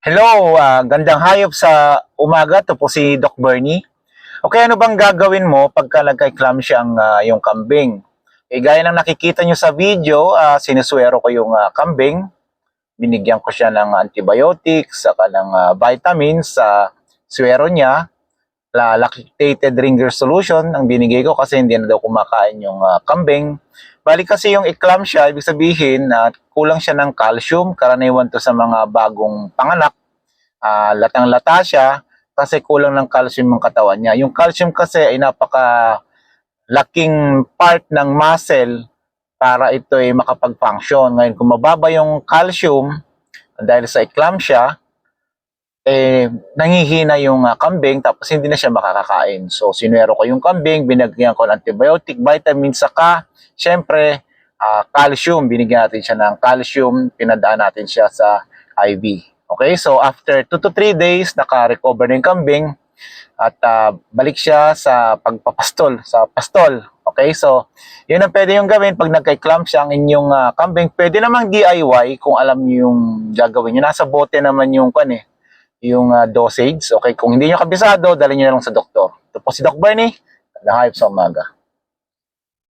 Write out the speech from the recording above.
Hello, ah, gandang hayop sa umaga. Ito po si Doc Bernie. Okay, ano bang gagawin mo pagka nagka-eclampsia ang ah, yung kambing? Eh, gaya ng nakikita nyo sa video, ah, sinuswero ko yung ah, kambing. Binigyan ko siya ng antibiotics, saka ng ah, vitamins sa swero niya. La lactated ringer solution ang binigay ko kasi hindi na daw kumakain yung ah, kambing. Balik kasi yung eclampsia, ibig sabihin na kulang siya ng calcium, karaniwan to sa mga bagong panganak. Ah, latang-lata siya kasi kulang ng calcium yung katawan niya. Yung calcium kasi ay napaka laking part ng muscle para ito ay makapag-function. Ngayon, kung mababa yung calcium dahil sa eclampsia, eh, nangihina yung ah, kambing tapos hindi na siya makakakain. So, sinwero ko yung kambing, binagyan ko ng antibiotic, vitamins, saka, syempre, ah, calcium. Binigyan natin siya ng calcium, pinadaan natin siya sa IV. Okay, so after 2 to 3 days, naka-recover na yung kambing at ah, balik siya sa pagpapastol, sa pastol. Okay, so yun ang pwede yung gawin pag nagka-eclampsia ang inyong ah, kambing. Pwede namang DIY kung alam niyo yung gagawin niyo. Nasa bote naman yung kan eh, yung ah, dosage. Okay, kung hindi niyo kabisado, dali niyo na lang sa doktor. Ito po si Doc Bernie, Hayop sa umaga.